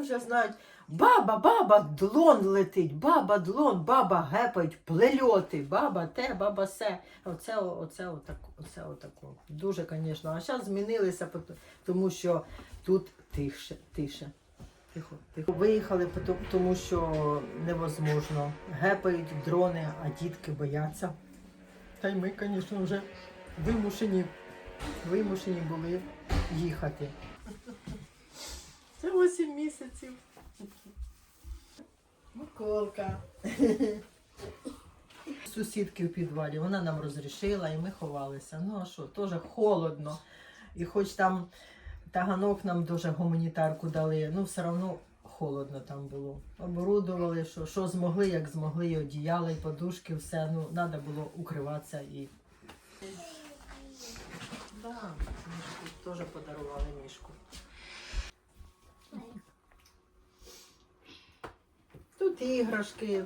Вже знають, баба, баба, длон летить, баба, длон, баба гепають, плельоти, баба те, баба се. Оце, оце, отак, оце отако. Дуже, звісно. А зараз змінилися, тому що тут тише, тише. Тихо, тихо. Виїхали, тому що невозможно. Гепають дрони, а дітки бояться. Та й ми, звісно, вже вимушені, вимушені були їхати. Це 8 місяців. Миколка. Сусідки в підвалі, вона нам розрішила і ми ховалися. Ну а що, теж холодно. І хоч там таганок нам дуже гуманітарку дали, ну все одно холодно там було. Оборудували, що, що змогли, як змогли, і одіяла, і подушки, все. Ну, треба було укриватися і. Да, теж подарували мішку. Іграшки,